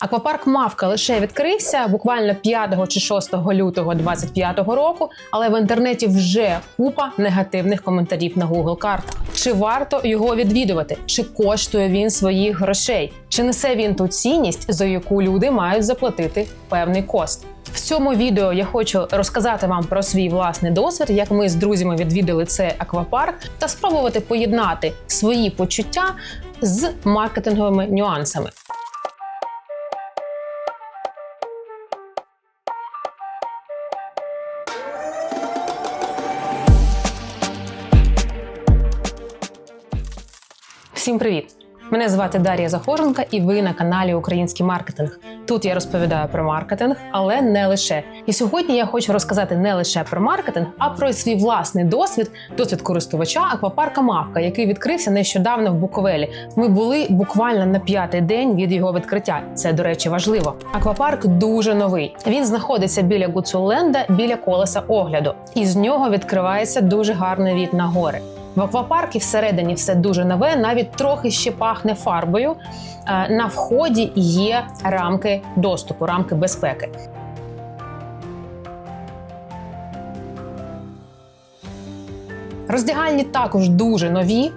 Аквапарк Мавка лише відкрився буквально 5 чи 6 лютого 2025 року, але в інтернеті вже купа негативних коментарів на Google картах. Чи варто його відвідувати? Чи коштує він своїх грошей? Чи несе він ту цінність, за яку люди мають заплатити певний кост? В цьому відео я хочу розказати вам про свій власний досвід, як ми з друзями відвідали цей аквапарк, та спробувати поєднати свої почуття з маркетинговими нюансами. Всім привіт! Мене звати Дар'я Захоженка, і ви на каналі Український маркетинг. Тут я розповідаю про маркетинг, але не лише. І сьогодні я хочу розказати не лише про маркетинг, а про свій власний досвід, досвід користувача аквапарка Мавка, який відкрився нещодавно в Буковелі. Ми були буквально на п'ятий день від його відкриття. Це, до речі, важливо. Аквапарк дуже новий. Він знаходиться біля Гуцуленда, біля колеса огляду, і з нього відкривається дуже гарний від на гори. В аквапаркі всередині все дуже нове, навіть трохи ще пахне фарбою. Е, На вході є рамки доступу, рамки безпеки. Роздягальні також дуже нові.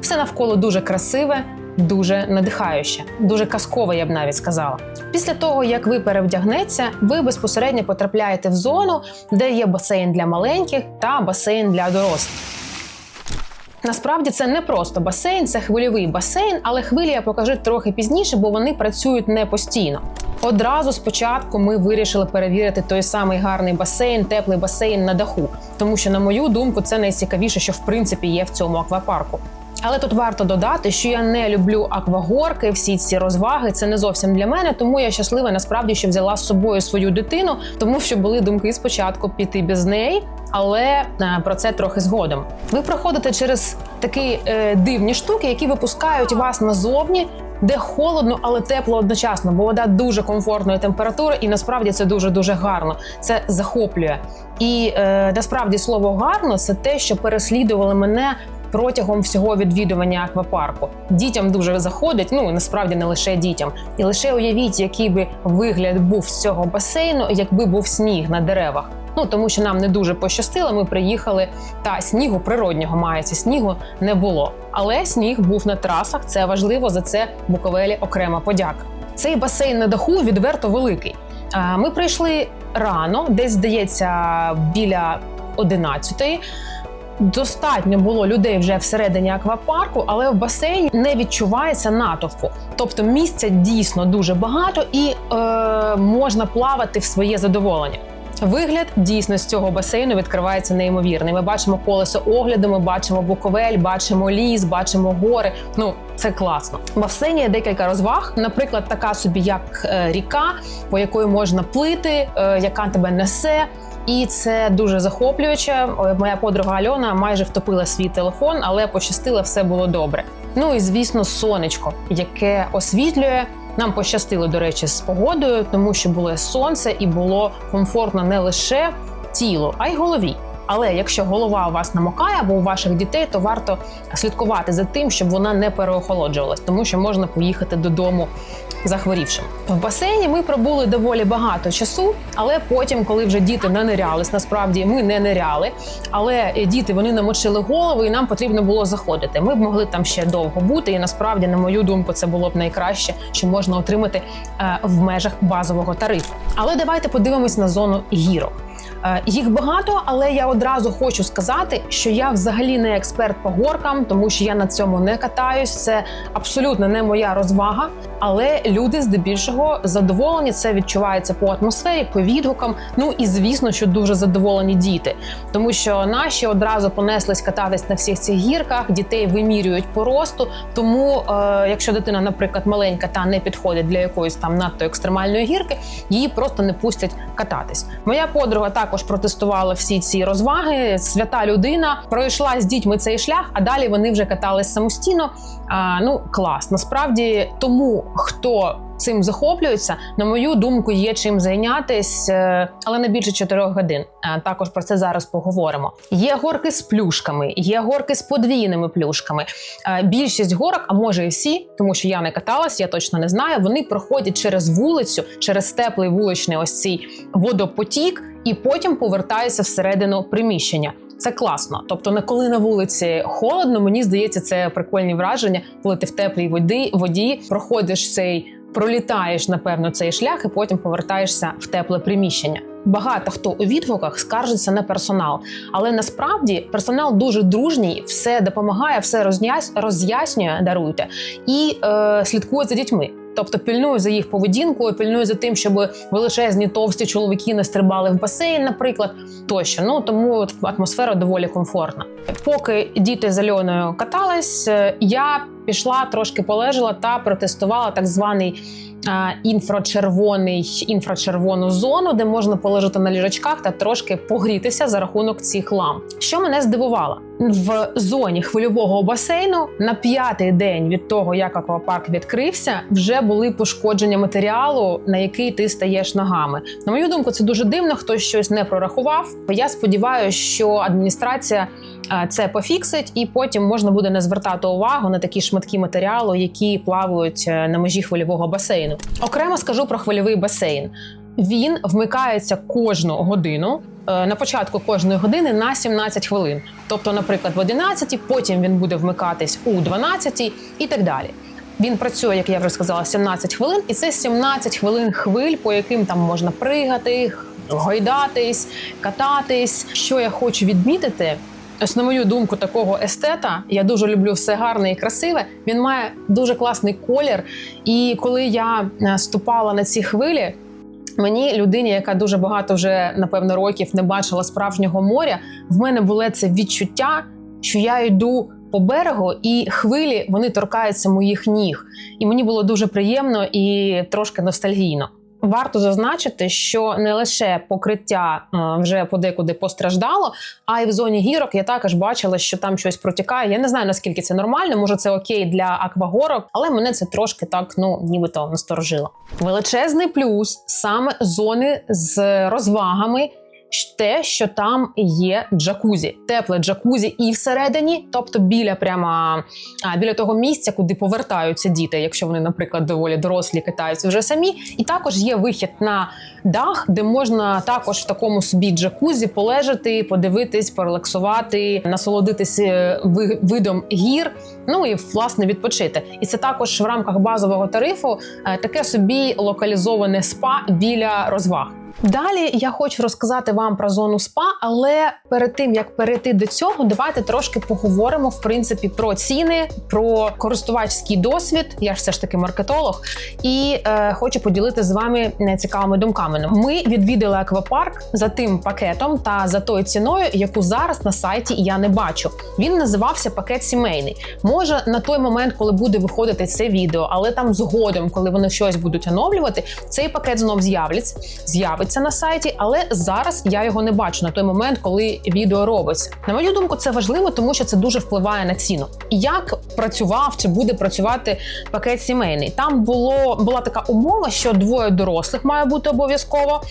Все навколо дуже красиве, дуже надихаюче, дуже казкове, я б навіть сказала. Після того, як ви перевдягнеться, ви безпосередньо потрапляєте в зону, де є басейн для маленьких та басейн для дорослих. Насправді це не просто басейн, це хвильовий басейн, але хвилі я покажу трохи пізніше, бо вони працюють не постійно. Одразу спочатку ми вирішили перевірити той самий гарний басейн, теплий басейн на даху, тому що, на мою думку, це найцікавіше, що в принципі є в цьому аквапарку. Але тут варто додати, що я не люблю аквагорки, всі ці розваги. Це не зовсім для мене, тому я щаслива насправді, що взяла з собою свою дитину, тому що були думки спочатку піти без неї. Але е, про це трохи згодом. Ви проходите через такі е, дивні штуки, які випускають вас назовні, де холодно, але тепло одночасно, бо вода дуже комфортної температури, і насправді це дуже дуже гарно. Це захоплює. І е, насправді слово гарно це те, що переслідували мене. Протягом всього відвідування аквапарку дітям дуже заходить. Ну насправді не лише дітям, і лише уявіть, який би вигляд був з цього басейну, якби був сніг на деревах. Ну тому що нам не дуже пощастило. Ми приїхали та снігу природнього мається снігу не було. Але сніг був на трасах. Це важливо за це Буковелі окрема подяка. Цей басейн на даху відверто великий. Ми прийшли рано, десь здається, біля 11-ї. Достатньо було людей вже всередині аквапарку, але в басейні не відчувається натовпу. Тобто місця дійсно дуже багато і е, можна плавати в своє задоволення. Вигляд дійсно з цього басейну відкривається неймовірний. Ми бачимо колесо огляду, ми бачимо буковель, бачимо ліс, бачимо гори. Ну це класно. В басейні є декілька розваг. Наприклад, така собі, як е, ріка, по якої можна плити, е, яка тебе несе. І це дуже захоплююче. Моя подруга Альона майже втопила свій телефон, але пощастило, все було добре. Ну і звісно, сонечко, яке освітлює. Нам пощастило, до речі, з погодою, тому що було сонце і було комфортно не лише тілу, а й голові. Але якщо голова у вас намокає або у ваших дітей, то варто слідкувати за тим, щоб вона не переохолоджувалась, тому що можна поїхати додому захворівшим. В басейні ми пробули доволі багато часу, але потім, коли вже діти нанирялись, насправді ми не ниряли, але діти вони намочили голови, і нам потрібно було заходити. Ми б могли там ще довго бути, і насправді, на мою думку, це було б найкраще, що можна отримати е, в межах базового тарифу. Але давайте подивимось на зону гірок. Е, Їх багато, але я одразу хочу сказати, що я взагалі не експерт по горкам, тому що я на цьому не катаюсь. Це абсолютно не моя розвага. Але люди здебільшого задоволені. Це відчувається по атмосфері, по відгукам. Ну і звісно, що дуже задоволені діти, тому що наші одразу понеслись кататись на всіх цих гірках. Дітей вимірюють по росту. Тому, е, якщо дитина, наприклад, маленька та не підходить для якоїсь там надто екстремальної гірки, її просто не пустять кататись. Моя подруга також протестувала всі ці розваги. Свята людина пройшла з дітьми цей шлях, а далі вони вже катались самостійно. А, Ну клас. Насправді, тому хто цим захоплюються. На мою думку, є чим зайнятись, е, але не більше 4 годин. Е, Також про це зараз поговоримо. Є горки з плюшками, є горки з подвійними плюшками. Е, Більшість горок, а може і всі, тому що я не каталась, я точно не знаю. Вони проходять через вулицю, через теплий вуличний ось цей водопотік, і потім повертаються всередину приміщення. Це класно. Тобто, не коли на вулиці холодно, мені здається, це прикольні враження, коли ти в теплій воді, воді проходиш цей, пролітаєш, напевно, цей шлях, і потім повертаєшся в тепле приміщення. Багато хто у відгуках скаржиться на персонал, але насправді персонал дуже дружній, все допомагає, все роз'яснює, даруйте і е, слідкує за дітьми. Тобто пильнує за їх поведінкою, пильнує за тим, щоб величезні товсті чоловіки не стрибали в басейн, наприклад, тощо. Ну тому атмосфера доволі комфортна. Поки діти з Альоною катались, е, я пішла трошки полежала та протестувала так званий інфрачервоний інфрачервону зону, де можна полежати на ліжачках та трошки погрітися за рахунок цих ламп. Що мене здивувало в зоні хвильового басейну на п'ятий день від того, як аквапарк відкрився, вже були пошкодження матеріалу, на який ти стаєш ногами. На мою думку, це дуже дивно. Хтось щось не прорахував. Я сподіваюся, що адміністрація це пофіксить, і потім можна буде не звертати увагу на такі шматки матеріалу, які плавають е, на межі хвильового басейну. Окремо скажу про хвильовий басейн. Він вмикається кожну годину. е, На початку кожної години на 17 хвилин. Тобто, наприклад, в 11, потім він буде вмикатись у 12 і так далі. Він працює, як я вже сказала, 17 хвилин, і це 17 хвилин хвиль, по яким там можна пригати, гойдатись, кататись. Що я хочу відмітити, Ось думку, такого естета я дуже люблю все гарне і красиве. Він має дуже класний колір. І коли я е, ступала на ці хвилі, мені людині, яка дуже багато вже напевно років не бачила справжнього моря, в мене було це відчуття, що я йду по берегу, і хвилі вони торкаються моїх ніг. І мені було дуже приємно і трошки ностальгійно. Варто зазначити, що не лише покриття е, вже подекуди постраждало, а й в зоні гірок я також бачила, що там щось протікає. Я не знаю наскільки це нормально, може це окей для аквагорок, але мене це трошки так, ну нібито насторожило. Величезний плюс саме зони з розвагами. Те, що там є джакузі, тепле джакузі і всередині, тобто біля прямо а, біля того місця, куди повертаються діти, якщо вони, наприклад, доволі дорослі катаються вже самі. І також є вихід на дах, де можна також в такому собі джакузі полежати, подивитись, порелаксувати, насолодитись е, видом гір. Ну і власне відпочити. І це також в рамках базового тарифу е, таке собі локалізоване спа біля розваг. Далі я хочу розказати вам про зону спа, але перед тим як перейти до цього, давайте трошки поговоримо в принципі про ціни, про користувацький досвід. Я ж все ж таки маркетолог, і е, хочу поділити з вами е, цікавими думками. Ми відвідали аквапарк за тим пакетом та за тою ціною, яку зараз на сайті я не бачу. Він називався пакет сімейний. Може на той момент, коли буде виходити це відео, але там згодом, коли вони щось будуть оновлювати, цей пакет знов з'явиться з'явиться на сайті, але зараз я його не бачу на той момент, коли відео робиться. На мою думку, це важливо, тому що це дуже впливає на ціну. Як працював чи буде працювати пакет сімейний? Там було була така умова, що двоє дорослих має бути обов'язково,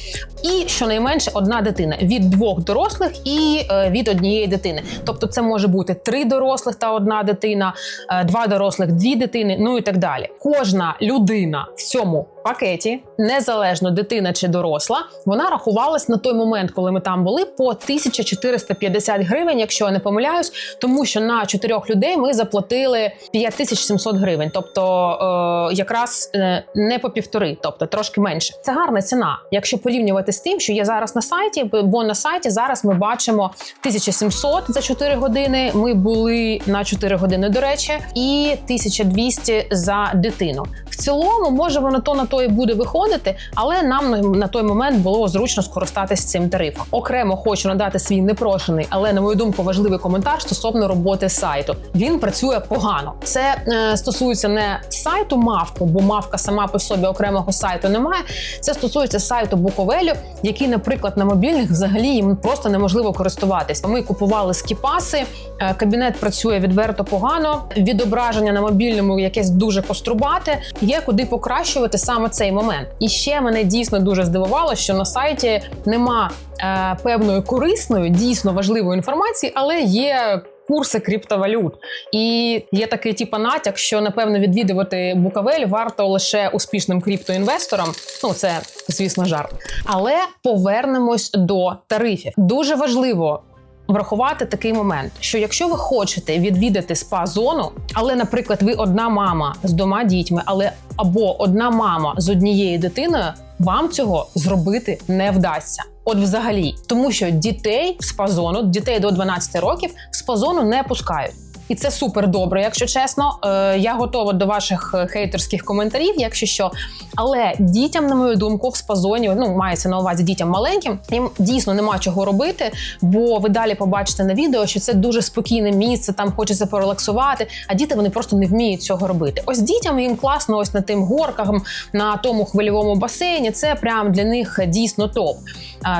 і щонайменше одна дитина від двох дорослих і е, від однієї дитини. Тобто, це може бути три дорослих та одна дитина, е, два дорослих, дві дитини, ну і так далі. Кожна людина в цьому пакеті, незалежно дитина чи доросла, вона рахувалась на той момент, коли ми там були, по 1450 гривень, якщо я не помиляюсь, тому що на чотирьох людей ми заплатили 5700 гривень, тобто е, якраз е, не по півтори, тобто трошки менше. Це гарна ціна, якщо порівнювати з тим, що є зараз на сайті, бо на сайті зараз ми бачимо 1700 за 4 години. Ми були на 4 години, до речі, і 1200 за дитину. В цілому, може воно то на то і буде виходити, але нам на- той момент було зручно скористатись цим тарифом. Окремо хочу надати свій непрошений, але на мою думку важливий коментар стосовно роботи сайту. Він працює погано. Це е, стосується не сайту Мавку, бо Мавка сама по собі окремого сайту немає. Це стосується сайту Буковелю, який, наприклад, на мобільних взагалі їм просто неможливо користуватись. Ми купували скіпаси, е, кабінет працює відверто погано. Відображення на мобільному якесь дуже кострубате. Є куди покращувати саме цей момент. І ще мене дійсно дуже здивувало, що на сайті нема е, певної корисної, дійсно важливої інформації, але є. Курси криптовалют, і є такий типу натяк, що напевно відвідувати Букавель варто лише успішним криптоінвесторам. Ну це звісно жарт. Але повернемось до тарифів. Дуже важливо врахувати такий момент, що якщо ви хочете відвідати спа-зону, але, наприклад, ви одна мама з двома дітьми, але або одна мама з однією дитиною, вам цього зробити не вдасться. От, взагалі, тому що дітей в спа-зону, дітей до 12 років в спа-зону не пускають. І це супер добре, якщо чесно. Е, я готова до ваших е, хейтерських коментарів, якщо що. Але дітям, на мою думку, в спазоні ну мається на увазі дітям маленьким. Їм дійсно нема чого робити, бо ви далі побачите на відео, що це дуже спокійне місце, там хочеться порелаксувати. А діти вони просто не вміють цього робити. Ось дітям їм класно, ось на тим горках, на тому хвильовому басейні. Це прям для них дійсно топ.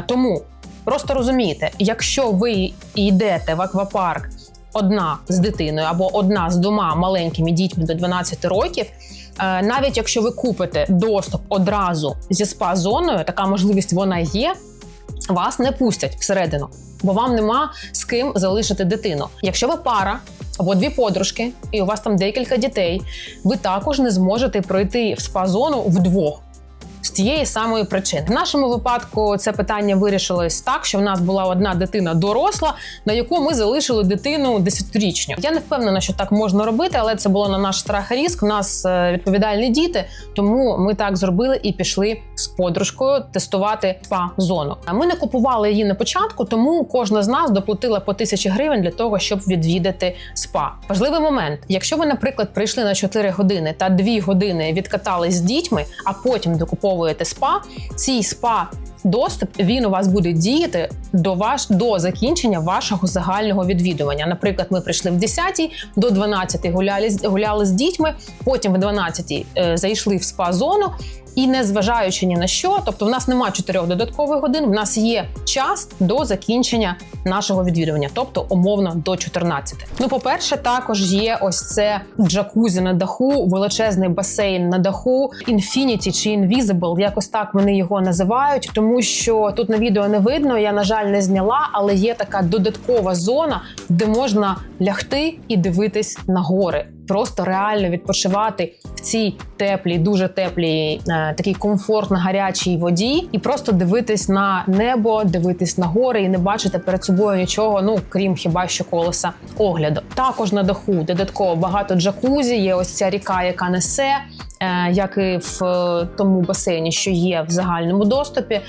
Тому просто розумієте, якщо ви йдете в аквапарк одна з дитиною або одна з двома маленькими дітьми до 12 років. е, Навіть якщо ви купите доступ одразу зі спа-зоною, така можливість вона є. Вас не пустять всередину, бо вам нема з ким залишити дитину. Якщо ви пара або дві подружки, і у вас там декілька дітей, ви також не зможете пройти в спа-зону вдвох. Тієї самої причини в нашому випадку це питання вирішилось так, що в нас була одна дитина доросла, на яку ми залишили дитину десятирічню. Я не впевнена, що так можна робити, але це було на наш страх і різк. У нас е, відповідальні діти, тому ми так зробили і пішли з подружкою тестувати спа зону. Ми не купували її на початку, тому кожна з нас доплатила по тисячі гривень для того, щоб відвідати спа. Важливий момент: якщо ви, наприклад, прийшли на 4 години та 2 години відкатались з дітьми, а потім докуповуєте спа, цій спа. Доступ він у вас буде діяти до ваш до закінчення вашого загального відвідування. Наприклад, ми прийшли в 10 до 12 гуляли гуляли з дітьми. Потім в 12 е, зайшли в спа-зону. І не зважаючи ні на що, тобто в нас нема чотирьох додаткових годин, в нас є час до закінчення нашого відвідування, тобто умовно до 14. Ну, по-перше, також є ось це джакузі на даху, величезний басейн на даху, Infinity чи Invisible, якось так вони його називають, тому що тут на відео не видно, я на жаль не зняла, але є така додаткова зона, де можна лягти і дивитись на гори. Просто реально відпочивати в цій теплій, дуже теплій, е, такій комфортно гарячій воді, і просто дивитись на небо, дивитись на гори і не бачити перед собою нічого, ну крім хіба що колеса огляду. Також на даху додатково багато джакузі. Є ось ця ріка, яка несе, е, як і в е, тому басейні, що є в загальному доступі.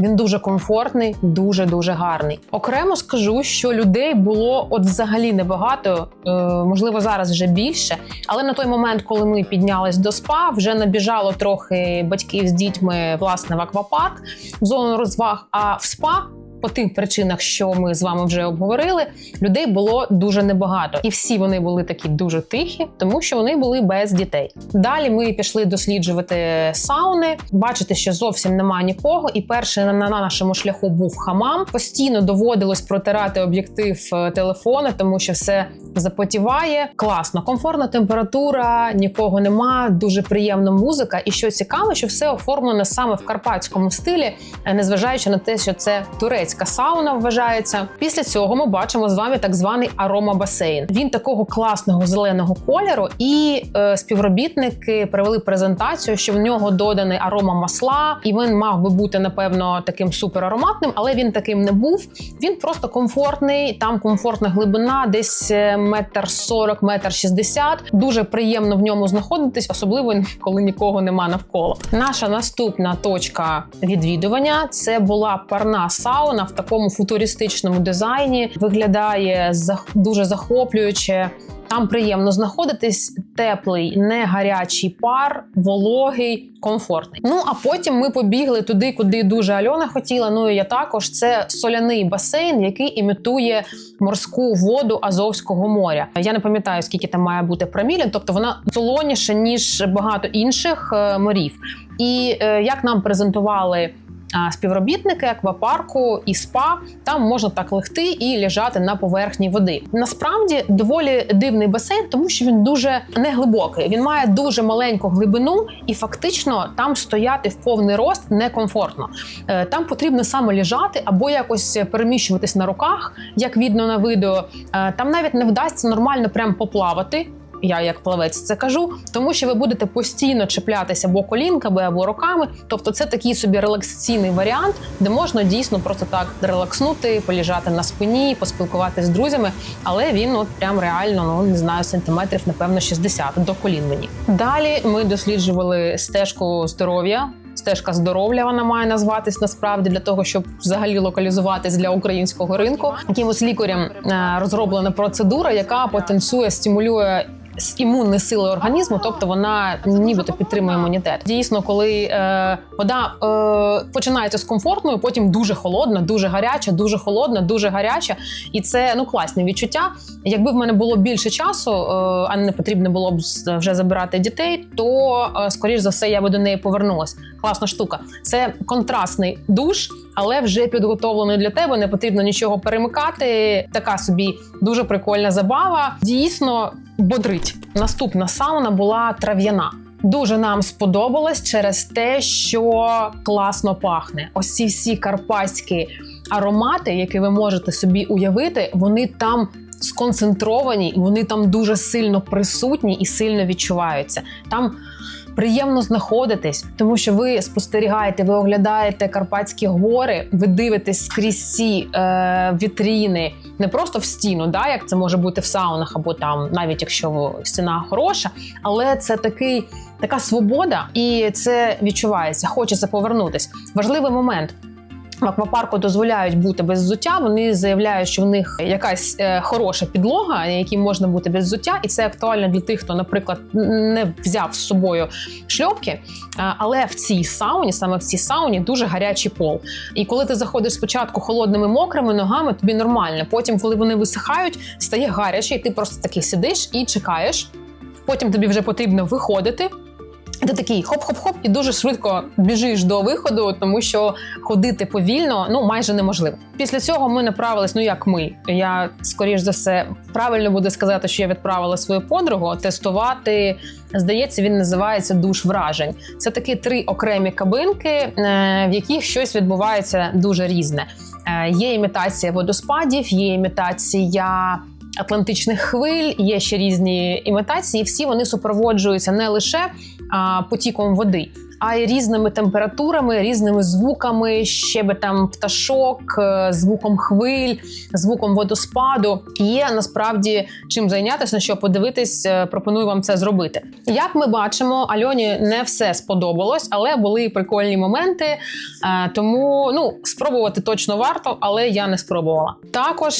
Він дуже комфортний, дуже дуже гарний. Окремо скажу, що людей було от взагалі небагато, е, можливо, зараз вже більше. Але на той момент, коли ми піднялись до спа, вже набіжало трохи батьків з дітьми власне в аквапарк в зону розваг. А в спа. По тих причинах, що ми з вами вже обговорили, людей було дуже небагато, і всі вони були такі дуже тихі, тому що вони були без дітей. Далі ми пішли досліджувати сауни. Бачите, що зовсім немає нікого. І перший на на нашому шляху був хамам. Постійно доводилось протирати об'єктив е, телефона, тому що все запотіває. Класно, комфортна температура, нікого нема, дуже приємна музика. І що цікаво, що все оформлено саме в карпатському стилі, е, незважаючи на те, що це турецька сауна вважається. Після цього ми бачимо з вами так званий аромабасейн. Він такого класного зеленого кольору, і е, співробітники провели презентацію, що в нього доданий арома масла, і він мав би бути напевно таким суперароматним, але він таким не був. Він просто комфортний. Там комфортна глибина, десь е, метр сорок, метр шістдесят. Дуже приємно в ньому знаходитись, особливо коли нікого нема навколо. Наша наступна точка відвідування це була парна сауна в такому футуристичному дизайні. Виглядає дуже захоплююче. Там приємно знаходитись, теплий, не гарячий пар, вологий, комфортний. Ну а потім ми побігли туди, куди дуже Альона хотіла. Ну і я також це соляний басейн, який імітує морську воду Азовського моря. Я не пам'ятаю, скільки там має бути промілін, тобто вона солоніша ніж багато інших е, морів. І е, як нам презентували співробітники аквапарку і спа. Там можна так легти і лежати на поверхні води. Насправді доволі дивний басейн, тому що він дуже неглибокий. Він має дуже маленьку глибину, і фактично там стояти в повний рост некомфортно. Е, Там потрібно саме лежати або якось переміщуватись на руках, як видно на відео. Е, Там навіть не вдасться нормально прям поплавати. Я як плавець це кажу, тому що ви будете постійно чіплятися або колінками, або руками. Тобто, це такий собі релаксаційний варіант, де можна дійсно просто так релакснути, поліжати на спині, поспілкуватися з друзями. Але він от прям реально ну не знаю, сантиметрів, напевно, 60 до колін мені. Далі ми досліджували стежку здоров'я. Стежка здоров'я вона має назватись насправді для того, щоб взагалі локалізуватись для українського ринку. Якимось лікарем е, розроблена процедура, яка потенціює, стимулює з імунні сили організму, тобто вона нібито підтримує імунітет. Дійсно, коли е, вода е, починається з комфортною, потім дуже холодна, дуже гаряча, дуже холодна, дуже гаряча, і це ну класні відчуття. Якби в мене було більше часу, е, а не потрібно було б вже забирати дітей, то е, скоріш за все я би до неї повернулась. Класна штука. Це контрастний душ, але вже підготовлений для тебе. Не потрібно нічого перемикати. Така собі дуже прикольна забава. Дійсно бодрить. Наступна сауна була трав'яна. Дуже нам сподобалось через те, що класно пахне. Ось ці всі карпатські аромати, які ви можете собі уявити, вони там сконцентровані, вони там дуже сильно присутні і сильно відчуваються. Там приємно знаходитись, тому що ви спостерігаєте, ви оглядаєте Карпатські гори, ви дивитесь скрізь ці е, вітріни, не просто в стіну, да, як це може бути в саунах, або там, навіть якщо стіна хороша, але це такий. Така свобода, і це відчувається. Хочеться повернутись. Важливий момент. В аквапарку дозволяють бути без взуття. Вони заявляють, що в них якась е, хороша підлога, на якій можна бути без взуття, і це актуально для тих, хто, наприклад, не взяв з собою шльопки. Е, але в цій сауні, саме в цій сауні, дуже гарячий пол. І коли ти заходиш спочатку холодними мокрими ногами, тобі нормально. Потім, коли вони висихають, стає гаряче, і ти просто таки сидиш і чекаєш. Потім тобі вже потрібно виходити. Ти такий хоп-хоп-хоп, і дуже швидко біжиш до виходу, тому що ходити повільно ну майже неможливо. Після цього ми направились. Ну як ми? Я скоріш за все правильно буде сказати, що я відправила свою подругу тестувати. Здається, він називається душ вражень. Це такі три окремі кабинки, е, в яких щось відбувається дуже різне. Е, Є імітація водоспадів, є імітація атлантичних хвиль, є ще різні імітації. Всі вони супроводжуються не лише потіком води, а й різними температурами, різними звуками, щебетом пташок, е, звуком хвиль, звуком водоспаду. Є насправді чим зайнятися, на що подивитись. е, Пропоную вам це зробити. Як ми бачимо, Альоні не все сподобалось, але були прикольні моменти. е, Тому ну спробувати точно варто, але я не спробувала. Також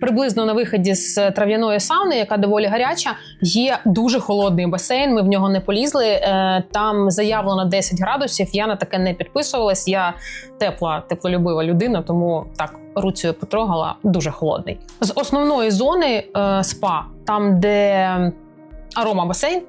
приблизно на виході з трав'яної сауни, яка доволі гаряча, є дуже холодний басейн. Ми в нього не полізли. Е, Там заявлено 10 градусів. Я на таке не підписувалась. Я тепла, теплолюбива людина, тому так руцею потрогала. Дуже холодний. З основної зони е, спа, там де арома басейн.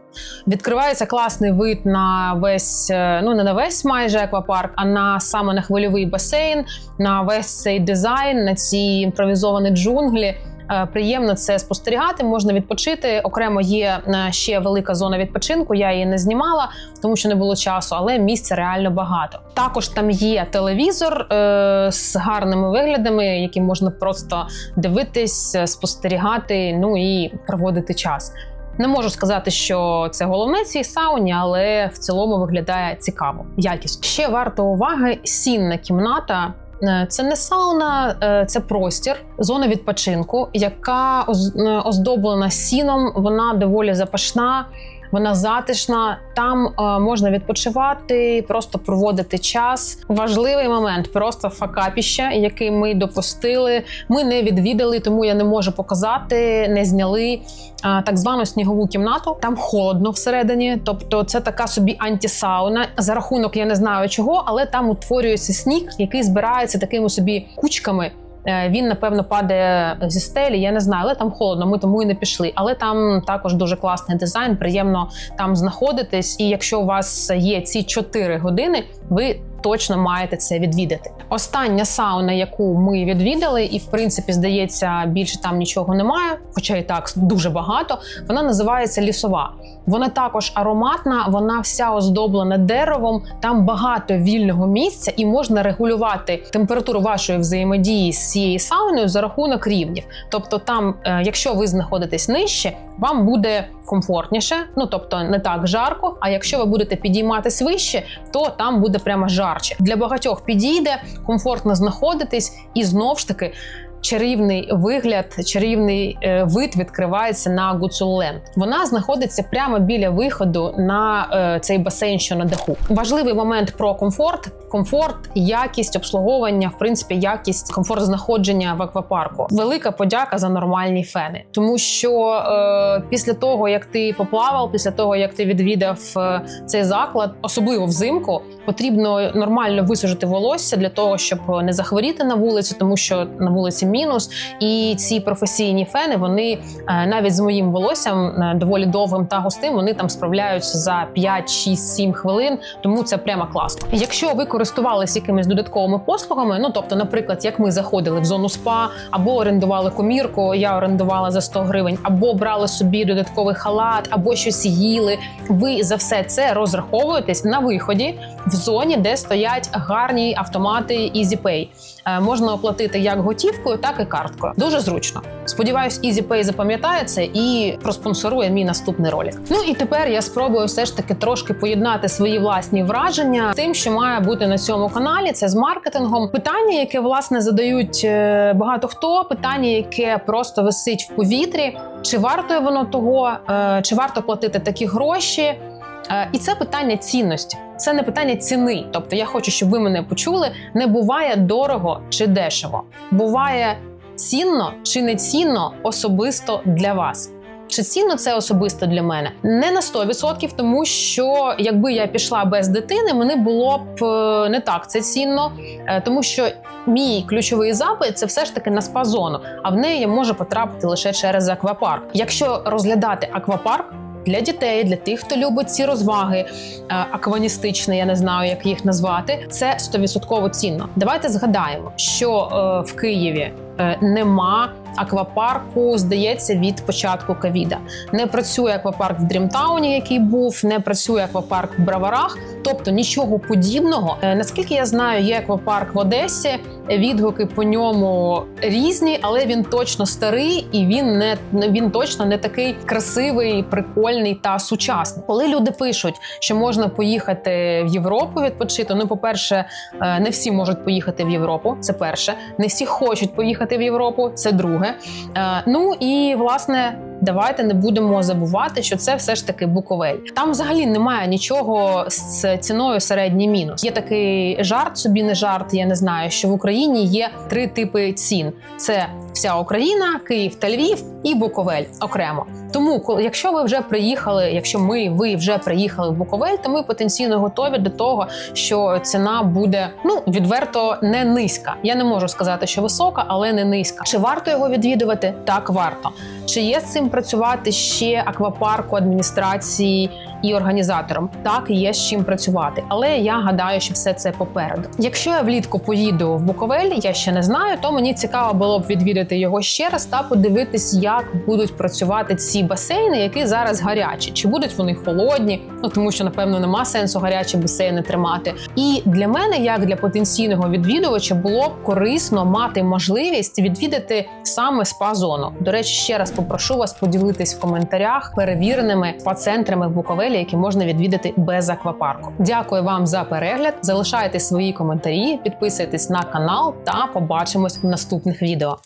Відкривається класний вид на весь, е, ну не на весь майже аквапарк, а на саме на хвильовий басейн, на весь цей дизайн, на ці імпровізовані джунглі. Е, Приємно це спостерігати, можна відпочити. Окремо є е, ще велика зона відпочинку. Я її не знімала, тому що не було часу, але місця реально багато. Також там є телевізор е, з гарними виглядами, які можна просто дивитись, е, спостерігати, ну і проводити час. Не можу сказати, що це головне цій сауні, але в цілому виглядає цікаво. Якість ще варто уваги. Сінна кімната. Е, Це не сауна, е, це простір, зона відпочинку, яка е, оздоблена сіном. Вона доволі запашна, вона затишна. Там е, можна відпочивати, просто проводити час. Важливий момент просто факапіще, який ми допустили. Ми не відвідали, тому я не можу показати, не зняли а, так звану снігову кімнату. Там холодно всередині, тобто це така собі антисауна. За рахунок я не знаю чого, але там утворюється сніг, який збирається такими собі кучками. Е, Він напевно падає зі стелі. Я не знаю, але там холодно. Ми тому і не пішли. Але там також дуже класний дизайн. Приємно там знаходитись. І якщо у вас є ці 4 години, ви точно маєте це відвідати. Остання сауна, яку ми відвідали, і в принципі здається, більше там нічого немає, хоча і так дуже багато. Вона називається лісова. Вона також ароматна, вона вся оздоблена деревом. Там багато вільного місця, і можна регулювати температуру вашої взаємодії з цією сауною за рахунок рівнів. Тобто, там, е, якщо ви знаходитесь нижче, вам буде комфортніше, ну тобто не так жарко. А якщо ви будете підійматись вище, то там буде прямо жарче. Для багатьох підійде комфортно знаходитись, і знов ж таки. Чарівний вигляд, чарівний е, вид відкривається на Гуцулленд. Вона знаходиться прямо біля виходу на е, цей басейн, що на даху. Важливий момент про комфорт: комфорт, якість обслуговування, в принципі, якість комфорт знаходження в аквапарку. Велика подяка за нормальні фени, тому що е, після того як ти поплавав, після того як ти відвідав е, цей заклад, особливо взимку, потрібно нормально висушити волосся для того, щоб не захворіти на вулиці, тому що на вулиці мінус. І ці професійні фени вони е, навіть з моїм волоссям е, доволі довгим та густим. Вони там справляються за 5, 6, 7 хвилин. Тому це прямо класно. Якщо ви користувалися якимись додатковими послугами, ну тобто, наприклад, як ми заходили в зону спа або орендували комірку, я орендувала за 100 гривень, або брали собі додатковий халат, або щось їли. Ви за все це розраховуєтесь на виході в зоні, де стоять гарні автомати EasyPay. Е, Можна оплатити як готівкою, так і карткою. Дуже зручно. Сподіваюсь, EasyPay це і проспонсорує мій наступний ролик. Ну і тепер я спробую все ж таки трошки поєднати свої власні враження з тим, що має бути на цьому каналі. Це з маркетингом. Питання, яке власне задають е, багато хто, питання, яке просто висить в повітрі. Чи вартує воно того, Е, чи варто платити такі гроші? Е, І це питання цінності. Це не питання ціни. Тобто, я хочу, щоб ви мене почули. Не буває дорого чи дешево. Буває цінно чи не цінно особисто для вас. Чи цінно це особисто для мене? Не на 100%, тому що якби я пішла без дитини, мені було б е, не так це цінно, Е, тому що мій ключовий запит це все ж таки на спа-зону, а в неї я можу потрапити лише через аквапарк. Якщо розглядати аквапарк. Для дітей, для тих, хто любить ці розваги е, акваністичні, я не знаю, як їх назвати. Це 100% цінно. Давайте згадаємо, що е, в Києві е, нема аквапарку, здається, від початку ковіда. Не працює аквапарк в Дрімтауні, який був, не працює аквапарк в Браварах, тобто нічого подібного. Е, Наскільки я знаю, є аквапарк в Одесі. Відгуки по ньому різні, але він точно старий і він не він точно не такий красивий, прикольний та сучасний. Коли люди пишуть, що можна поїхати в Європу відпочити. Ну, по-перше, е, не всі можуть поїхати в Європу. Це перше, не всі хочуть поїхати в Європу. Це друге. Е, Ну і власне. Давайте не будемо забувати, що це все ж таки Буковель. Там взагалі немає нічого з ціною середній мінус. Є такий жарт, собі не жарт. Я не знаю, що в Україні є три типи цін: це вся Україна, Київ та Львів і Буковель окремо. Тому, якщо ви вже приїхали, якщо ми ви вже приїхали в Буковель, то ми потенційно готові до того, що ціна буде ну відверто не низька. Я не можу сказати, що висока, але не низька. Чи варто його відвідувати? Так, варто. Чи є з цим працювати ще аквапарку адміністрації і організаторам? Так, є з чим працювати, але я гадаю, що все це попереду. Якщо я влітку поїду в Буковель, я ще не знаю, то мені цікаво було б відвідати його ще раз та подивитись, як будуть працювати ці басейни, які зараз гарячі, чи будуть вони холодні, ну тому що напевно нема сенсу гарячі басейни тримати. І для мене, як для потенційного відвідувача, було б корисно мати можливість відвідати саме спа-зону. До речі, ще раз попрошу вас поділитись в коментарях перевіреними спа-центрами в Буковелі, які можна відвідати без аквапарку. Дякую вам за перегляд. Залишайте свої коментарі, підписуйтесь на канал та побачимось в наступних відео.